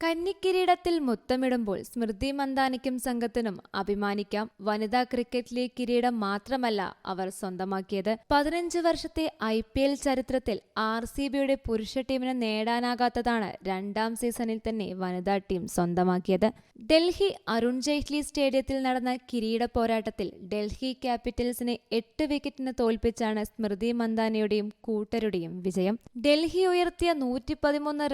കന്നിക്കിരീടത്തിൽ മുത്തമിടുമ്പോൾ സ്മൃതി മന്ദാനിക്കും സംഘത്തിനും അഭിമാനിക്കാം. വനിതാ cricket league കിരീടം മാത്രമല്ല അവർ സ്വന്തമാക്കിയത്. പതിനഞ്ച് വർഷത്തെ ഐ പി എൽ ചരിത്രത്തിൽ ആർ സി ബിയുടെ പുരുഷ ടീമിന് നേടാനാകാത്തതാണ് രണ്ടാം സീസണിൽ തന്നെ വനിതാ ടീം സ്വന്തമാക്കിയത്. ഡൽഹി അരുൺ ജെയ്റ്റ്ലി സ്റ്റേഡിയത്തിൽ നടന്ന കിരീട പോരാട്ടത്തിൽ ഡൽഹി ക്യാപിറ്റൽസിനെ എട്ട് വിക്കറ്റിന് തോൽപ്പിച്ചാണ് സ്മൃതി മന്ദാനയുടെയും കൂട്ടരുടെയും വിജയം. ഡൽഹി ഉയർത്തിയ നൂറ്റി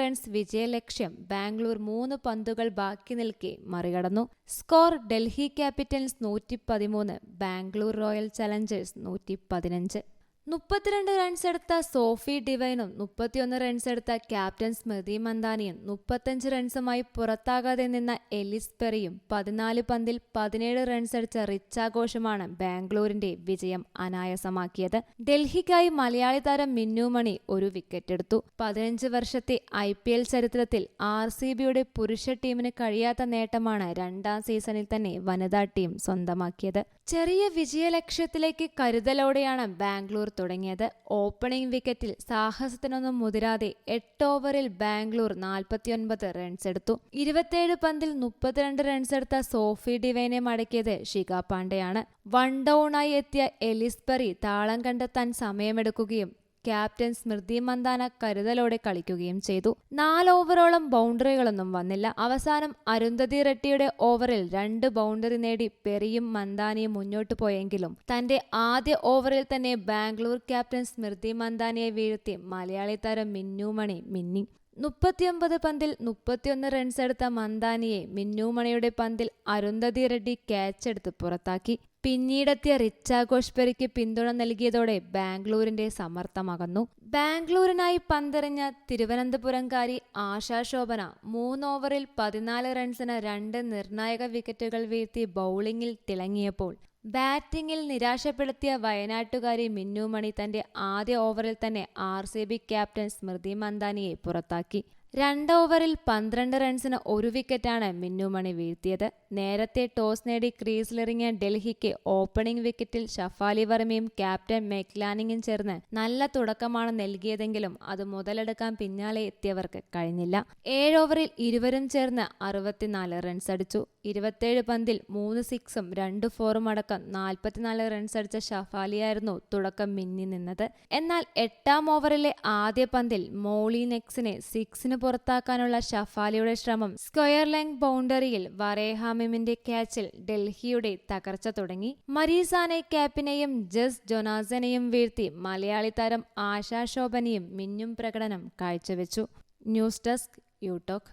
റൺസ് വിജയലക്ഷ്യം ബാംഗ്ലൂർ മൂന്ന് പന്തുകൾ ബാക്കി നിൽക്കെ മറികടന്നു. സ്കോർ ഡൽഹി ക്യാപിറ്റൽസ് നൂറ്റി പതിമൂന്ന് ബാംഗ്ലൂർ റോയൽ ചലഞ്ചേഴ്സ് നൂറ്റി പതിനഞ്ച് മുപ്പത്തിരണ്ട് റൺസ് എടുത്ത സോഫി ഡിവൈനും മുപ്പത്തിയൊന്ന് റൺസ് എടുത്ത ക്യാപ്റ്റൻ സ്മൃതി മന്ദാനിയും മുപ്പത്തഞ്ച് റൺസുമായി പുറത്താകാതെ നിന്ന എലിസ് പെറിയും പതിനാല് പന്തിൽ പതിനേഴ് റൺസ് അടിച്ച റിച്ചാഘോഷമാണ് ബാംഗ്ലൂരിന്റെ വിജയം അനായാസമാക്കിയത്. ഡൽഹിക്കായി മലയാളി താരം മിന്നുമണി ഒരു വിക്കറ്റ് എടുത്തു. പതിനഞ്ച് വർഷത്തെ ഐ പി എൽ ചരിത്രത്തിൽ ആർ സി ബിയുടെ പുരുഷ ടീമിന് കഴിയാത്ത നേട്ടമാണ് രണ്ടാം സീസണിൽ തന്നെ വനിതാ ടീം സ്വന്തമാക്കിയത്. ചെറിയ വിജയലക്ഷ്യത്തിലേക്ക് കരുതലോടെയാണ് ബാംഗ്ലൂർ തുടങ്ങിയത്. ഓപ്പണിംഗ് വിക്കറ്റിൽ സാഹസത്തിനൊന്നും മുതിരാതെ എട്ട് ഓവറിൽ ബാംഗ്ലൂർ നാൽപ്പത്തിയൊൻപത് റൺസ് എടുത്തു. ഇരുപത്തിയേഴ് പന്തിൽ മുപ്പത്തിരണ്ട് റൺസ് എടുത്ത സോഫി ഡിവൈനെ മടക്കിയത് ശിഖ പാണ്ഡെയാണ്. വൺ ഡൌണായി എത്തിയ എലിസ്ബറി താളം കണ്ടെത്താൻ സമയമെടുക്കുകയും ക്യാപ്റ്റൻ സ്മൃതി മന്ദാന കരുതലോടെ കളിക്കുകയും ചെയ്തു. നാല് ഓവറോളം ബൗണ്ടറികളൊന്നും വന്നില്ല. അവസാനം അരുന്ധതി റെഡ്ഡിയുടെ ഓവറിൽ രണ്ട് ബൗണ്ടറി നേടി പെറിയും മന്ദാനയും മുന്നോട്ട് പോയെങ്കിലും തന്റെ ആദ്യ ഓവറിൽ തന്നെ ബാംഗ്ലൂർ ക്യാപ്റ്റൻ സ്മൃതി മന്ദാനയെ വീഴ്ത്തി മലയാളി താരം മിന്നുമണി മിന്നി. മുപ്പത്തിയൊമ്പത് പന്തിൽ മുപ്പത്തിയൊന്ന് റൺസ് എടുത്ത മന്ദാനിയെ മിന്നുമണിയുടെ പന്തിൽ അരുന്ധതി റെഡ്ഡി ക്യാച്ച് എടുത്ത് പുറത്താക്കി. പിന്നീടെത്തിയ റിച്ചാഘോഷ് പെരിക്ക് പിന്തുണ നൽകിയതോടെ ബാംഗ്ലൂരിന്റെ സമർത്ഥമകന്നു ബാംഗ്ലൂരിനായി പന്തെറിഞ്ഞ തിരുവനന്തപുരംകാരി ആശാ ശോഭന മൂന്ന് ഓവറിൽ പതിനാല് റൺസിന് രണ്ട് നിർണായക വിക്കറ്റുകൾ വീഴ്ത്തി ബൌളിംഗിൽ തിളങ്ങിയപ്പോൾ ബാറ്റിംഗിൽ നിരാശപ്പെടുത്തിയ വയനാട്ടുകാരി മിന്നുമണി തന്റെ ആദ്യ ഓവറിൽ തന്നെ R C B captain Smriti മന്ദാനിയെ പുറത്താക്കി. രണ്ട് ഓവറിൽ പന്ത്രണ്ട് റൺസിന് ഒരു വിക്കറ്റാണ് മിന്നുമണി വീഴ്ത്തിയത്. നേരത്തെ ടോസ് നേടി ക്രീസിലിറങ്ങിയ ഡൽഹിക്ക് ഓപ്പണിംഗ് വിക്കറ്റിൽ ഷഫാലി വർമ്മയും ക്യാപ്റ്റൻ മെക്ലാനിങ്ങും ചേർന്ന് നല്ല തുടക്കമാണ് നൽകിയതെങ്കിലും അത് മുതലെടുക്കാൻ പിന്നാലെ എത്തിയവർക്ക് കഴിഞ്ഞില്ല. ഏഴ് ഓവറിൽ ഇരുവരും ചേർന്ന് അറുപത്തിനാല് റൺസ് അടിച്ചു. ഇരുപത്തേഴ് പന്തിൽ മൂന്ന് സിക്സും രണ്ട് ഫോറും അടക്കം നാൽപ്പത്തിനാല് റൺസ് അടിച്ച ഷഫാലിയായിരുന്നു തുടക്കം മിന്നി നിന്നത്. എന്നാൽ എട്ടാം ഓവറിലെ ആദ്യ പന്തിൽ മോളി നെക്സിനെ സിക്സിന് പുറത്താക്കാനുള്ള ഷഫാലിയുടെ ശ്രമം സ്ക്വയർ ലെങ് ബൗണ്ടറിയിൽ വറേഹാമിമിന്റെ ക്യാച്ചിൽ ഡൽഹിയുടെ തകർച്ച തുടങ്ങി. മരീസാനെ ക്യാപ്പിനെയും ജസ് ജൊനാസനെയും വീഴ്ത്തി മലയാളി താരം ആശാശോഭനയും മിന്നും പ്രകടനം കാഴ്ചവെച്ചു. News desk യൂടോക്ക്